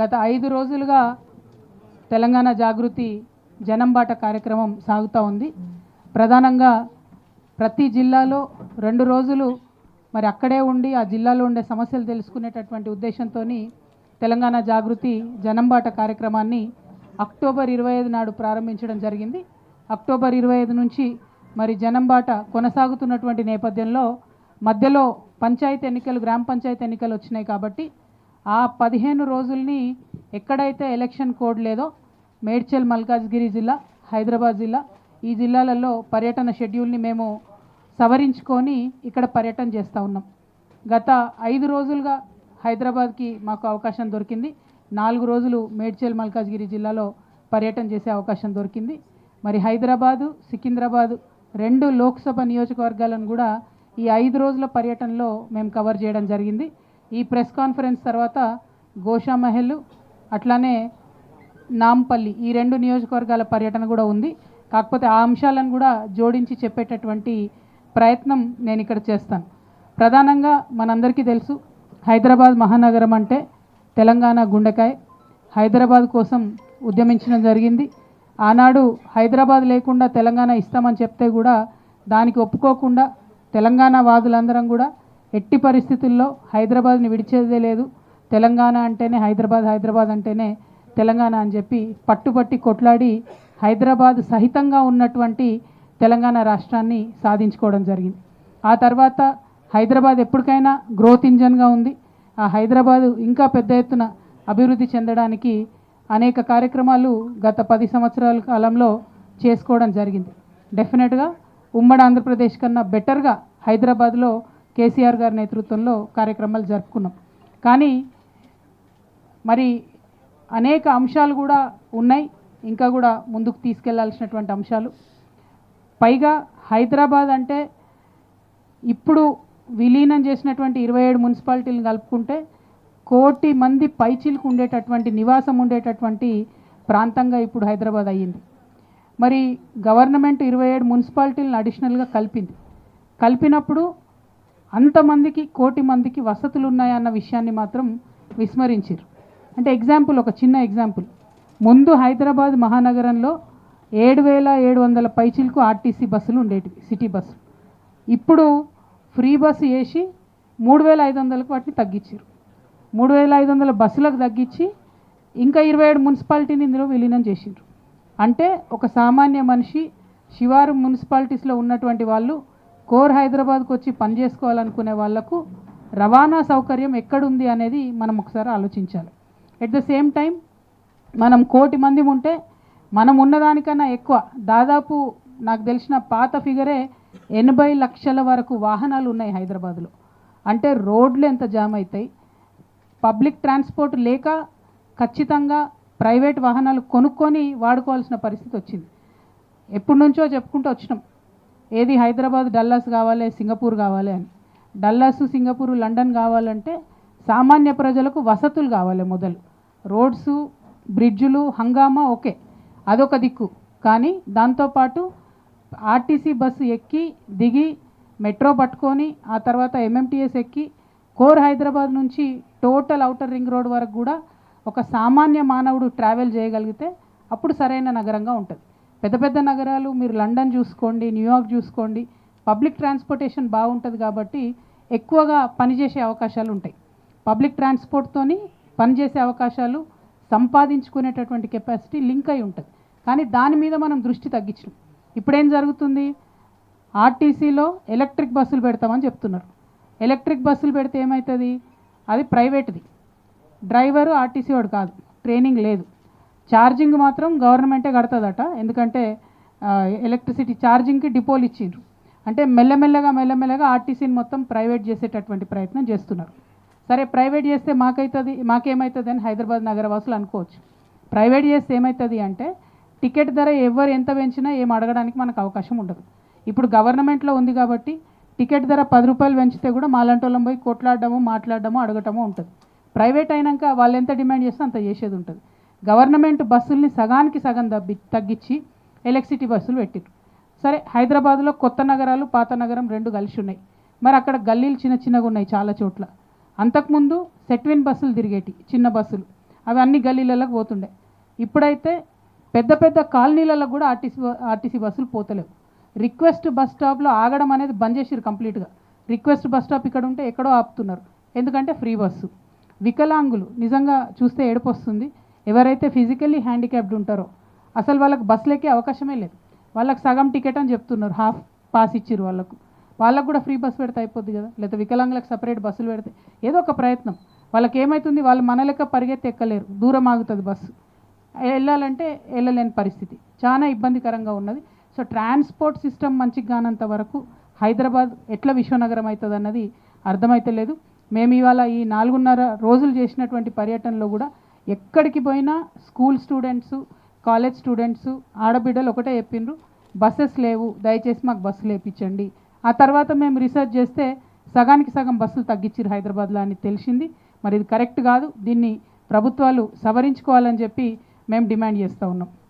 గత ఐదు రోజులుగా తెలంగాణ జాగృతి జనంబాట కార్యక్రమం సాగుతూ ఉంది. ప్రధానంగా ప్రతి జిల్లాలో రెండు రోజులు మరి అక్కడే ఉండి ఆ జిల్లాలో ఉండే సమస్యలు తెలుసుకునేటటువంటి ఉద్దేశంతో తెలంగాణ జాగృతి జనంబాట కార్యక్రమాన్ని అక్టోబర్ ఇరవై ఐదు నాడు ప్రారంభించడం జరిగింది. అక్టోబర్ ఇరవై ఐదు నుంచి మరి జనంబాట కొనసాగుతున్నటువంటి నేపథ్యంలో మధ్యలో పంచాయతీ ఎన్నికలు గ్రామ పంచాయతీ ఎన్నికలు వచ్చినాయి కాబట్టి ఆ పదిహేను రోజుల్ని ఎక్కడైతే ఎలక్షన్ కోడ్ లేదో మేడ్చల్ మల్కాజ్గిరి జిల్లా హైదరాబాద్ జిల్లా ఈ జిల్లాలలో పర్యటన షెడ్యూల్ని మేము సవరించుకొని ఇక్కడ పర్యటన చేస్తూ ఉన్నాం. గత ఐదు రోజులుగా హైదరాబాద్కి మాకు అవకాశం దొరికింది. నాలుగు రోజులు మేడ్చల్ మల్కాజ్గిరి జిల్లాలో పర్యటన చేసే అవకాశం దొరికింది. మరి హైదరాబాదు సికింద్రాబాదు రెండు లోక్సభ నియోజకవర్గాలను కూడా ఈ ఐదు రోజుల పర్యటనలో మేము కవర్ చేయడం జరిగింది. ఈ ప్రెస్ కాన్ఫరెన్స్ తర్వాత గోషామహల్ అట్లానే నాంపల్లి ఈ రెండు నియోజకవర్గాల పర్యటన కూడా ఉంది. కాకపోతే ఆ అంశాలను కూడా జోడించి చెప్పేటటువంటి ప్రయత్నం నేను ఇక్కడ చేస్తాను. ప్రధానంగా మనందరికీ తెలుసు హైదరాబాద్ మహానగరం అంటే తెలంగాణ గుండెకాయ. హైదరాబాద్ కోసం ఉద్యమించడం జరిగింది. ఆనాడు హైదరాబాద్ లేకుండా తెలంగాణ ఇస్తామని చెప్తే కూడా దానికి ఒప్పుకోకుండా తెలంగాణ వాదులందరం కూడా ఎట్టి పరిస్థితుల్లో హైదరాబాద్ని విడిచేదే లేదు. తెలంగాణ అంటేనే హైదరాబాద్ హైదరాబాద్ అంటేనే తెలంగాణ అని చెప్పి పట్టుబట్టి కొట్లాడి హైదరాబాద్ సహితంగా ఉన్నటువంటి తెలంగాణ రాష్ట్రాన్ని సాధించుకోవడం జరిగింది. ఆ తర్వాత హైదరాబాద్ ఎప్పటికైనా గ్రోత్ ఇంజన్గా ఉంది. ఆ హైదరాబాదు ఇంకా పెద్ద ఎత్తున అభివృద్ధి చెందడానికి అనేక కార్యక్రమాలు గత పది సంవత్సరాల కాలంలో చేసుకోవడం జరిగింది. డెఫినెట్గా ఉమ్మడి ఆంధ్రప్రదేశ్ కన్నా బెటర్గా హైదరాబాద్లో కేసీఆర్ గారి నేతృత్వంలో కార్యక్రమాలు జరుపుకున్నాం. కానీ మరి అనేక అంశాలు కూడా ఉన్నాయి. ఇంకా కూడా ముందుకు తీసుకెళ్ళాల్సినటువంటి అంశాలు. పైగా హైదరాబాద్ అంటే ఇప్పుడు విలీనం చేసినటువంటి ఇరవై ఏడు మున్సిపాలిటీలను కలుపుకుంటే కోటి మంది పైచిలకు ఉండేటటువంటి నివాసం ఉండేటటువంటి ప్రాంతంగా ఇప్పుడు హైదరాబాద్ అయ్యింది. మరి గవర్నమెంట్ ఇరవై ఏడు మున్సిపాలిటీలను అడిషనల్గా కలిపింది. కలిపినప్పుడు అంతమందికి కోటి మందికి వసతులు ఉన్నాయన్న విషయాన్ని మాత్రం విస్మరించారు అంటే ఎగ్జాంపుల్ ఒక చిన్న ఎగ్జాంపుల్. ముందు హైదరాబాద్ మహానగరంలో ఏడు వేల ఏడు వందల పైచిలకు ఆర్టీసీ బస్సులు ఉండేటివి సిటీ బస్సులు. ఇప్పుడు ఫ్రీ బస్సు వేసి మూడు వేల ఐదు వందలకు వాటిని తగ్గించారు మూడు వేల ఐదు వందల బస్సులకు తగ్గించి ఇంకా ఇరవై ఏడు మున్సిపాలిటీని ఇందులో విలీనం చేసిండ్రు. అంటే ఒక సామాన్య మనిషి శివారు మున్సిపాలిటీస్లో ఉన్నటువంటి వాళ్ళు కోర్ హైదరాబాద్కు వచ్చి పని చేసుకోవాలనుకునే వాళ్ళకు రవాణా సౌకర్యం ఎక్కడుంది అనేది మనం ఒకసారి ఆలోచించాలి. ఎట్ ద సేమ్ టైం మనం కోటి మంది ఉంటే మనం ఉన్నదానికన్నా ఎక్కువ దాదాపు నాకు తెలిసిన పాత ఫిగరే ఎనభై లక్షల వరకు వాహనాలు ఉన్నాయి హైదరాబాద్లో. అంటే రోడ్లు ఎంత జామ్ అవుతాయి పబ్లిక్ ట్రాన్స్పోర్ట్ లేక ఖచ్చితంగా ప్రైవేట్ వాహనాలు కొనుక్కొని వాడుకోవాల్సిన పరిస్థితి వచ్చింది. ఎప్పటి నుంచో చెప్పుకుంటూ వచ్చినాం. ఏది హైదరాబాద్ డల్లాస్ కావాలి సింగపూర్ కావాలి అని. డల్లాస్ సింగపూర్ లండన్ కావాలంటే సామాన్య ప్రజలకు వసతులు కావాలి మొదలు. రోడ్సు బ్రిడ్జులు హంగామా ఓకే అదొక దిక్కు. కానీ దాంతోపాటు ఆర్టీసీ బస్సు ఎక్కి దిగి మెట్రో పట్టుకొని ఆ తర్వాత ఎంఎంటీఎస్ ఎక్కి కోర్ హైదరాబాద్ నుంచి టోటల్ అవుటర్ రింగ్ రోడ్ వరకు కూడా ఒక సామాన్య మానవుడు ట్రావెల్ చేయగలిగితే అప్పుడు సరైన నగరంగా ఉంటుంది. పెద్ద పెద్ద నగరాలు మీరు లండన్ చూసుకోండి న్యూయార్క్ చూసుకోండి పబ్లిక్ ట్రాన్స్పోర్టేషన్ బాగుంటుంది కాబట్టి ఎక్కువగా పనిచేసే అవకాశాలు ఉంటాయి. పబ్లిక్ ట్రాన్స్పోర్ట్తోని పనిచేసే అవకాశాలు సంపాదించుకునేటటువంటి కెపాసిటీ లింక్ అయి ఉంటుంది. కానీ దాని మీద మనం దృష్టి తగ్గించడం ఇప్పుడేం జరుగుతుంది? ఆర్టీసీలో ఎలక్ట్రిక్ బస్సులు పెడతామని చెప్తున్నారు. ఎలక్ట్రిక్ బస్సులు పెడితే ఏమవుతుంది అది ప్రైవేట్ది. డ్రైవరు ఆర్టీసీ వాడు కాదు. ట్రైనింగ్ లేదు. ఛార్జింగ్ మాత్రం గవర్నమెంటే కడుతుందట. ఎందుకంటే ఎలక్ట్రిసిటీ ఛార్జింగ్కి డిపోలు ఇచ్చిండ్రు. అంటే మెల్లమెల్లగా మెల్లమెల్లగా ఆర్టీసీని మొత్తం ప్రైవేట్ చేసేటటువంటి ప్రయత్నం చేస్తున్నారు. సరే ప్రైవేట్ చేస్తే మాకైతుంది మాకేమవుతుంది అని హైదరాబాద్ నగరవాసులు అనుకోవచ్చు. ప్రైవేట్ చేస్తే ఏమవుతుంది అంటే టికెట్ ధర ఎవరు ఎంత పెంచినా ఏం అడగడానికి మనకు అవకాశం ఉండదు. ఇప్పుడు గవర్నమెంట్లో ఉంది కాబట్టి టికెట్ ధర పది రూపాయలు పెంచితే కూడా మాలంటోళ్ళం పోయి కొట్లాడడము మాట్లాడడము అడగటము ఉంటుంది. ప్రైవేట్ అయినాక వాళ్ళు ఎంత డిమాండ్ చేస్తే అంత చేసేది ఉంటుంది. గవర్నమెంట్ బస్సుల్ని సగానికి సగం తగ్గి తగ్గించి ఎలక్ట్రిసిటీ బస్సులు పెట్టిరు. సరే హైదరాబాద్లో కొత్త నగరాలు పాత నగరం రెండు కలిసి ఉన్నాయి. మరి అక్కడ గల్లీలు చిన్న చిన్నగా ఉన్నాయి చాలా చోట్ల. అంతకుముందు సెట్విన్ బస్సులు తిరిగేటి చిన్న బస్సులు. అవి అన్ని గల్లీలలోకి పోతుండే. ఇప్పుడైతే పెద్ద పెద్ద కాలనీలలో కూడా ఆర్టీసీ ఆర్టీసీ బస్సులు పోతలేవు. రిక్వెస్ట్ బస్ స్టాప్లో ఆగడం అనేది బంద్ చేసిరు కంప్లీట్గా. రిక్వెస్ట్ బస్ స్టాప్ ఇక్కడ ఉంటే ఎక్కడో ఆపుతున్నారు. ఎందుకంటే ఫ్రీ బస్సు. వికలాంగులు నిజంగా చూస్తే ఏడుపు వస్తుంది ఎవరైతే ఫిజికల్లీ హ్యాండిక్యాప్డ్ ఉంటారో అసలు వాళ్ళకి బస్సులు ఎక్కే అవకాశమే లేదు. వాళ్ళకి సగం టికెట్ అని చెప్తున్నారు హాఫ్ పాస్ ఇచ్చిర్రు వాళ్ళకు. వాళ్ళకు కూడా ఫ్రీ బస్ పెడితే అయిపోద్ది కదా? లేదా వికలాంగులకు సపరేట్ బస్సులు పెడితే ఏదో ఒక ప్రయత్నం. వాళ్ళకి ఏమవుతుంది వాళ్ళు మన లెక్క పరిగెత్తి ఎక్కలేరు. దూరం ఆగుతుంది బస్సు వెళ్ళాలంటే వెళ్ళలేని పరిస్థితి. చాలా ఇబ్బందికరంగా ఉన్నది. సో ట్రాన్స్పోర్ట్ సిస్టమ్ మంచిగా కానంత వరకు హైదరాబాద్ ఎట్లా విశ్వనగరం అవుతుంది అన్నది అర్థమైతలేదు మేము ఇవాళ ఈ నాలుగున్నర రోజులు చేసినటువంటి పర్యటనలో కూడా ఎక్కడికి పోయినా స్కూల్ స్టూడెంట్స్ కాలేజ్ స్టూడెంట్స్ ఆడబిడ్డలు ఒకటే చెప్పిండ్రు బస్సెస్ లేవు దయచేసి మాకు బస్సులు వేయించండి ఆ తర్వాత మేము రీసెర్చ్ చేస్తే సగానికి సగం బస్సులు తగ్గించారు హైదరాబాద్లో అని తెలిసింది. మరి ఇది కరెక్ట్ కాదు దీన్ని ప్రభుత్వాలు సవరించుకోవాలని చెప్పి మేము డిమాండ్ చేస్తూ ఉన్నాం.